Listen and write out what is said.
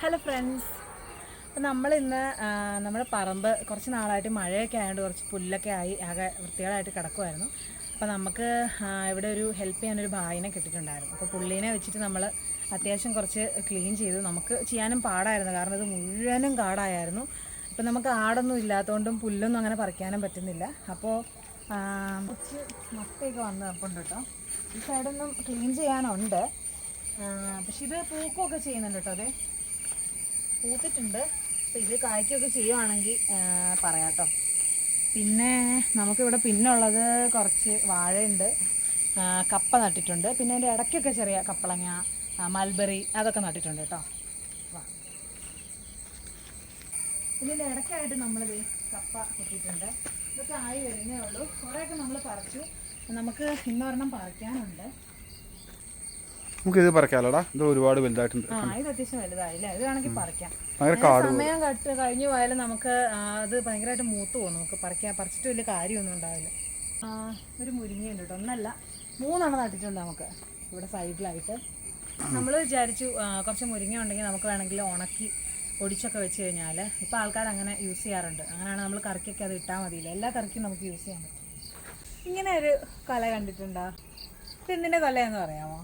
Hello friends അപ്പം നമ്മൾ ഇന്ന് നമ്മുടെ പറമ്പ് കുറച്ച് നാളായിട്ട് മഴയൊക്കെ ആയതുകൊണ്ട് കുറച്ച് പുല്ലൊക്കെ ആയി ആകെ വൃത്തികളായിട്ട് കിടക്കുമായിരുന്നു അപ്പോൾ നമുക്ക് ഇവിടെ ഒരു ഹെൽപ്പ് ചെയ്യാനൊരു ഭായിനെ കിട്ടിയിട്ടുണ്ടായിരുന്നു. അപ്പോൾ പുള്ളീനെ വെച്ചിട്ട് നമ്മൾ അത്യാവശ്യം കുറച്ച് ക്ലീൻ ചെയ്തു നമുക്ക് ചെയ്യാനും പാടായിരുന്നു. കാരണം ഇത് മുഴുവനും കാടായിരുന്നു. അപ്പോൾ നമുക്ക് ആടൊന്നും ഇല്ലാത്തതുകൊണ്ടും പുല്ലൊന്നും അങ്ങനെ പറിക്കാനും പറ്റുന്നില്ല. അപ്പോൾ കുറച്ച് മത്തയൊക്കെ വന്ന് നിൽപ്പുണ്ട് കേട്ടോ. ഈ സൈഡൊന്നും ക്ലീൻ ചെയ്യാനുണ്ട്. പക്ഷെ ഇത് പൂക്കുമൊക്കെ ചെയ്യുന്നുണ്ട് കേട്ടോ അതെ? പൂത്തിട്ടുണ്ട്. അപ്പോൾ ഇത് കായ്ക്കുകയൊക്കെ ചെയ്യുവാണെങ്കിൽ പറയാം കേട്ടോ പിന്നെ നമുക്കിവിടെ പിന്നുള്ളത് കുറച്ച് വാഴയുണ്ട്. കപ്പ നട്ടിട്ടുണ്ട്. പിന്നെ അതിന്റെ ഇടയ്ക്കൊക്കെ ചെറിയ കപ്പളങ്ങ മൽബറി അതൊക്കെ നട്ടിട്ടുണ്ട് കേട്ടോ. ഇതിന്റെ ഇടയ്ക്കായിട്ട് നമ്മളിത് കപ്പ കിട്ടിയിട്ടുണ്ട് ഇതൊക്കെ ആയി വരുന്നേ ഉള്ളൂ. കുറേയൊക്കെ നമ്മൾ പറിച്ചു. നമുക്ക് ഇന്നൊരെണ്ണം പറിക്കാനുണ്ട്. നമുക്ക് ഇത് പറിക്കാലോടാ. ഇത് ഒരുപാട് വലുതായിട്ടുണ്ട്. ആ ഇത് അത്യാവശ്യം വലുതായില്ലേ? ഇത് വേണമെങ്കിൽ പറിക്കാം. ഭയങ്കര സമയം കട്ട് കഴിഞ്ഞു പോയാലും നമുക്ക് ആ, അത് ഭയങ്കരമായിട്ട് മൂത്ത് പോകും നമുക്ക് പറിക്കാൻ. പറിച്ചിട്ട് വലിയ കാര്യമൊന്നും ഉണ്ടാവില്ല. ആ, ഒരു മുരിങ്ങയുണ്ട് കേട്ടോ. ഒന്നല്ല മൂന്നെണ്ണം നട്ടിട്ടുണ്ട് നമുക്ക് ഇവിടെ സൈഡിലായിട്ട്. നമ്മൾ വിചാരിച്ചു ആ, കുറച്ച് മുരിങ്ങ ഉണ്ടെങ്കിൽ നമുക്ക് വേണമെങ്കിൽ ഉണക്കി പൊടിച്ചൊക്കെ വെച്ച് കഴിഞ്ഞാൽ ഇപ്പോൾ ആൾക്കാർ അങ്ങനെ യൂസ് ചെയ്യാറുണ്ട്. അങ്ങനെയാണ് നമ്മൾ കറിക്കൊക്കെ അത് ഇട്ടാൽ മതിയില്ല? എല്ലാ കറിക്കും നമുക്ക് യൂസ് ചെയ്യാൻ പറ്റും. ഇങ്ങനെ ഒരു കല കണ്ടിട്ടുണ്ടോ? ഇത് എന്തിന്റെ കൊലയെന്ന് പറയാമോ?